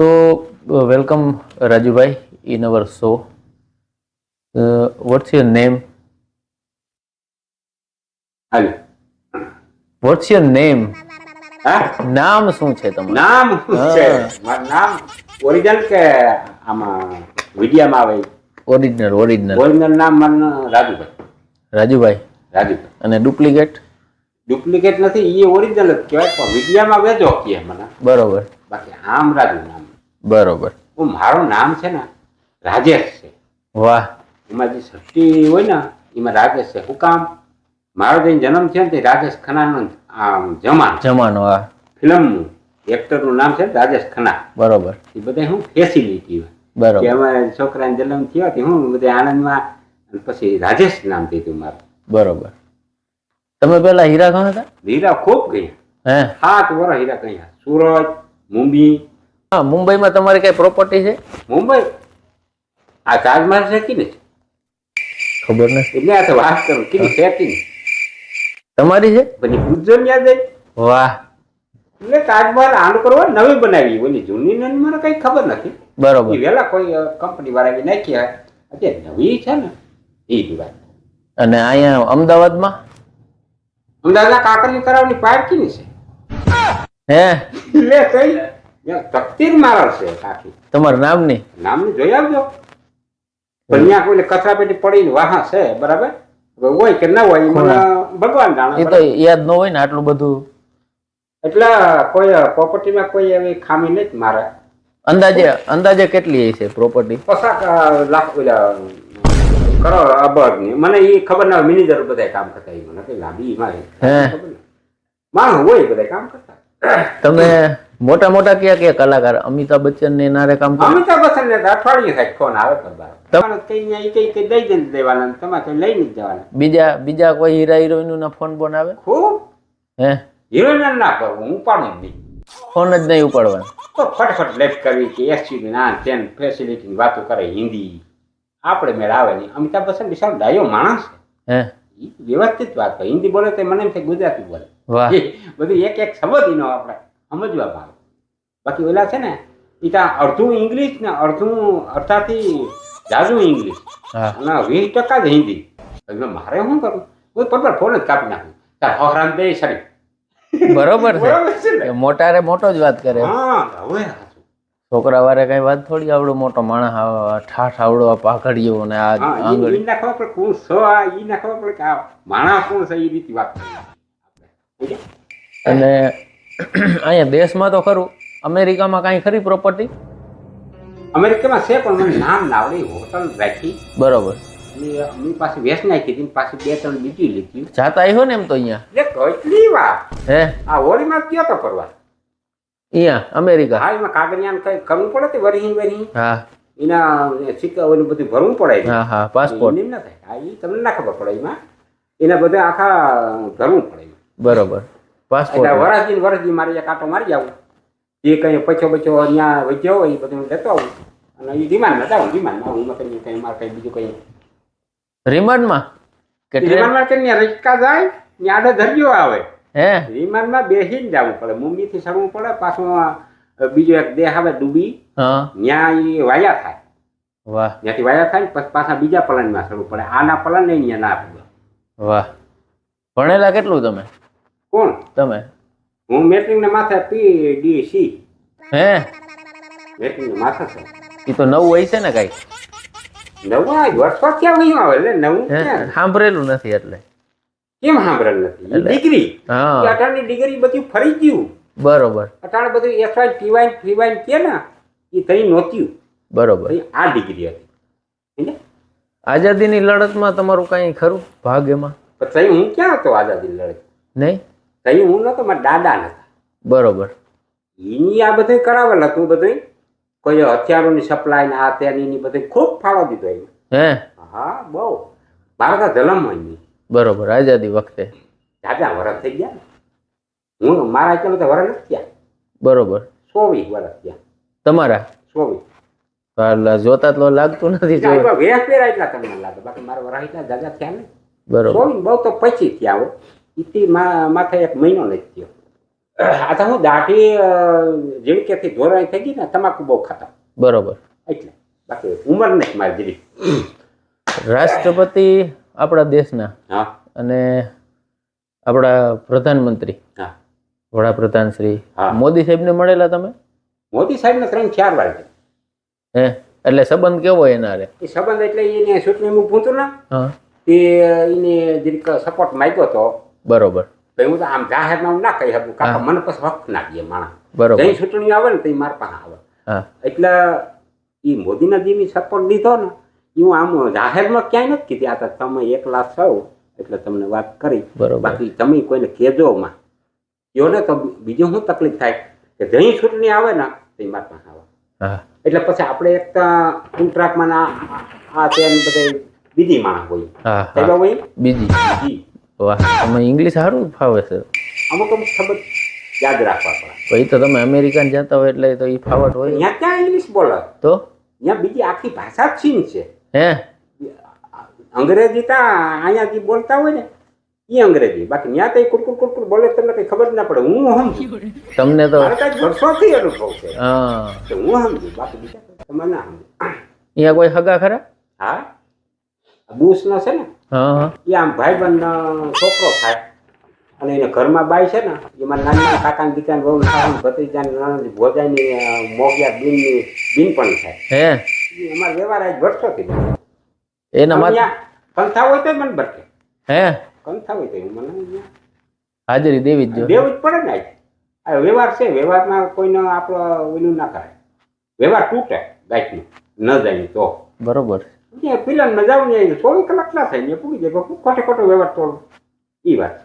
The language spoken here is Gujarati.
So, welcome Rajubhai in our show what's your name your name? હા? નામ શું છે તમારું? નામ શું છે? મારું નામ ઓરિજિનલ કે આમાં વિડિયામાં આવે? ઓરિજિનલ ઓરિજિનલ ઓરિજિનલ નામ મારું રાજુભાઈ. રાજુભાઈ. રાજુભાઈ. અને ડુપ્લિકેટ ડુપ્લિકેટ નથી એ ઓરિજિનલ જ કહેવાય પણ વિડિયામાં વેચો કે મને. બરોબર. બાકી આમ રાજુ નામ. બરોબર. હું મારું નામ છે ને રાજેશ છે. વાહ. એમાં જે સૃષ્ટિ હોય ને એમાં રાજેશ છે. હું કામ? મારો જે જન્મ છે ને તે રાજેશ ખન્નાનો આમ જમાન. જમાનો આ ફિલ્મનું એક્ટરનું નામ છે રાજેશ ખન્ના. બરોબર. એ બધા શું? ફેસિલિટી હોય. બરોબર. કે અમારે છોકરાને જન્મ થયો તે હું બધા આનંદમાં પછી રાજેશ નામ દીધું મારું. બરોબર. તમે પેલા હીરા ખાન હતા? હીરા ખૂબ ગયા હે? સાત વર્ષ હીરા ગયા સુરત મુંબઈ હા મુંબઈમાં તમારી કઈ પ્રોપર્ટી છે? મુંબઈ? આ તાજમહલ છે કે ખબર નથી. એટલે આ તો વાત કરું. કે સેટિંગ તમારી છે? બધી ગુજર યાદ આવી વાહ. એટલે તાજમહલ આનું કરવા નવી બનાવી ઓલી જૂની ને મને કઈ ખબર નથી. બરોબર. પેલા વેલા કોઈ કંપની વાળા બી નાખી હોય અત્યારે નવી છે ને એ જ વાત. અને અહીંયા અમદાવાદમાં? અમદાવાદના કાકરની કરાવની પાર્કિંગ છે. હે? એટલે કઈ તકતીર મારલ છે આખી. તમારા નામની નામની જોઈ આવજો. પણ ત્યાં કોઈને કચરા પેટી પડીને વાહા છે બરાબર? હોય કે ના હોય મને ભગવાન એ તો યાદ ન હોય ને આટલું બધું. એટલે કોઈ પ્રોપર્ટીમાં કોઈ એવી ખામી નહીં મારે. અંદાજે અંદાજે કેટલી છે પ્રોપર્ટી પસાક લાખ કરોડ અબજની મને એ ખબર ના મેનેજર બધા કામ કરતા એ મને કઈ લાંબી મારે. નહીં. માણસ હોય બધા કામ કરતા. તમે મોટા મોટા કયા કયા કલાકાર? અમિતાભ બચ્ચન ને નારે કામ કરો અમિતાભ બચ્ચન ને તો અઠવાડિયે થાય ફોન આવે કરતા તમારે કઈ ન્યા ઈ કઈ કઈ દઈ દઈ દેવાના ને તમારે કઈ લઈને જ જવાના બીજા બીજા કોઈ હીરા હિરોઈન ના ફોન બોન આવે? ખૂબ? હે? હિરોઈન ના કરું હું પાડું જ નહીં. ફોન જ નહીં ઉપાડવાનો. તો ફટફટ લેફ્ટ કરવી કે એસટી ના તેન ફેસિલિટી વાતો કરે હિન્દી. આપણે મેળ આવે નહીં. અમિતાભ બચ્ચન બિચારો ડાયો માણસ છે. હે? ઈ વ્યવસ્થિત વાત કરે હિન્દી બોલે તો મને એમ થાય ગુજરાતી બોલે. વાહ. એ બધું એક એક શબ્દ એનો આપણે સમજવા આવે બાકી ઓલા છે ને એ ત્યાં અડધું ઇંગ્લિશ ને અડધું અડધાથી જાજુ ઇંગ્લિશ અને વીસ ટકા જ હિન્દી. મારે શું કરું હું પરબર ફોન જ કાપી નાખું. તાર હોહરામ દે સરી બરોબર છે. મોટા છે મોટારે મોટો જ વાત કરે. હા હવે છોકરા વારે કઈ વાત થોડી આવડો મોટો માણસ ઠાઠ આવડો પાઘડીઓ ને આ આંગળી. ઈ ના ખબર પડે કોણ સ આ ઈ ના ખબર પડે કે માણસ કોણ છે એ રીતે વાત કરી. અને અહીંયા દેશમાં તો ખરું. અમેરિકામાં કાંઈ ખરી પ્રોપર્ટી અમેરિકામાં છે પણ મને નામ ના આવડે હોટલ રાખી. બરોબર. અને પાસે વેસ નાખી હતી પાછી બે ત્રણ બીજી લીધી. જાતા આવ્યો ને એમ તો અહીંયા? એટલે કેટલી વાર? હે? આ હોળીમાં ગયો તો કરવા અહીંયા અમેરિકા? હા એમાં કાગળિયાને કઈ કરવું પડે તે વરહી વરહી હા. એના સિક્કા ઓલું બધું ભરવું પડે હા હા પાસપોર્ટ એમ ના થાય. હા એ તમને ના ખબર પડે એમાં. એના બધા આખા ભરવું પડે એમાં. બરોબર એટલે પાસપોર્ટ વરસદી વરસદી મારી એક આટો મારી આવું. જે કઈ પછો પછો અહીંયા વચ્યો હોય એ બધું લેતો આવું. અને એ રિમાન્ડમાં જાઉં રિમાન્ડમાં એમાં કઈ કઈ મારે કઈ બીજું કઈ. રિમાન્ડમાં? કે રિમાન્ડમાં કઈ ત્યાં રચકા જાય ત્યાં આડે ધર્યો આવે. હે? રિમાન્ડમાં બેસીને જવું પડે. મુંબઈથી ચડવું પડે પાછું બીજો એક દેહ આવે ડૂબી. હા. ત્યાં એ વાયા થાય. વાહ. ત્યાંથી વાયા થાય પછી પાછા બીજા પલનમાં ચડવું પડે. આના પલન ને ના પડે. વાહ. ભણેલા કેટલું તમે? કોણ? તમે. હું મેટ્રિક ના માથે પી ડી સી. હે? મેટ્રિક ના માથે છે એ તો નવું હોય છે ને કઈ. નવા વર્ષો ક્યાં વયું આવે? એટલે નવું સાંભળેલું નથી એટલે. કેમ સાંભળેલ નથી? ડિગ્રી. હા. અટાણની ડિગ્રી બધું ફરી ગયું. બરોબર. અટાણે બધું એસવાય થ્રી ફીવાય કે ને એ થઈ નહોતું. બરોબર. આ ડિગ્રી હતી? આઝાદીની લડતમાં તમારું કઈ ખરું? ભાગ એમાં? પછી હું ક્યાં હતો આઝાદી લડત? નહીં? તઈ હું નતો મારા દાદા નતા. બરોબર. એની આ બધું કરાવેલ હતું બધું કોઈ હથિયારોની સપ્લાય ને આ તેની બધું ખૂબ ફાળો દીધો એમાં. હે? હા બહુ. મારા તો જલમ હોય બરોબર આઝાદી વખતે. દાદા વરસ થઈ ગયા હું મારા એટલા બધા વરસ નથી થયા. બરોબર. ચોવીસ વરસ થયા. તમારા? ચોવીસ. જોતા તો લાગતું નથી વેસ પહેરા એટલા તમને લાગે. બાકી મારા વરસ એટલા દાદા થયા ને. બરોબર. બહુ તો પછી થયા હોય ઈથી માથે એક મહિનો નથી થયો આ તો હું દાઢી જીણકેથી ધોરાઈ થઈ ગઈ ને તમાકુ બહુ ખાતા. બરોબર. એટલે બાકી ઉંમર નથી મારી દીદી. રાષ્ટ્રપતિ આપણા દેશના હા. અને આપણા પ્રધાનમંત્રી. હા. વડાપ્રધાન શ્રી. હા. મોદી સાહેબને મળેલા તમે? મોદી સાહેબને ત્રણ ચાર વાર હે? એટલે સંબંધ કેવો એના રે? એ સંબંધ એટલે એને ચૂંટણીમાં ઊભું હતું ને. હા. તે એને જરીક સપોર્ટ માંગ્યો હતો બરોબર. તો હું તો આમ જાહેરમાં હું ના કહી શકું કાકા મને પછી હક ના દે માણસ. બરોબર. જઈ ચૂંટણી આવે ને તો મારા પાસે આવે. એટલે એ મોદીના જે સપોર્ટ લીધો ને એ હું આમ જાહેરમાં ક્યાંય નથી કીધી. આ તમે તમે એકલા છો એટલે તમને વાત કરી. બાકી તમે કોઈને કહેજો માં કહો ને તો બીજું શું તકલીફ થાય? કે જઈ ચૂંટણી આવે ને તો મારા પાસે આવે. એટલે પછી આપણે એક કોન્ટ્રાક્ટમાં આ તે બધે બીજી માણસ હોય. બીજી. જી વાહ તમે ઇંગ્લિશ સારું ફાવે છે. અમુક અમુક શબ્દ યાદ રાખવા પડે. પછી તો તમે અમેરિકન જતા હોય એટલે તો એ ફાવટ હોય. અહીંયા ક્યાં ઇંગ્લિશ બોલે? તો? અહીંયા બીજી આખી ભાષા જ છીન છે. હે? અંગ્રેજી તા અહીંયા જે બોલતા હોય ને એ અંગ્રેજી. બાકી ત્યાં તો કુરકુર કુરકુર બોલે તમને કઈ ખબર ના પડે. હું સમજુ. તમને તો કઈ વર્ષોથી અનુભવ છે. હા. હું સમજુ. બાકી બીજા કોઈ ના સમજુ. અહીંયા કોઈ હગા ખરા? હા? બુશ નો છે ને એ આમ ભાઈબંધ છોકરો થાય અને એને ઘરમાં બાઈ છે ને એમાં નાના નાના કાકાની દીકરાની બહુ સારું ભત્રીજાની નણંદ ભોજાની મોગિયા બીનની બિન પણ થાય. હે? વ્યવહાર આજ ભરતો કીધો એના માટે કંથા હોય તો મને બરકે હે? કંથા હોય તો મને હાજરી દેવી જ દેવું જ પડે ને આજ. આ વ્યવહાર છે વ્યવહારમાં કોઈનો આપણો ઓલું ના કરાય. વ્યવહાર તૂટે ગાયકનો ન જાય તો. બરોબર. ત્યાં પિલનમાં જાવ ને ચોવીસ કલાક ના થાય ને પૂરી જાય ખોટે ખોટો વ્યવહાર તોડ એ વાત.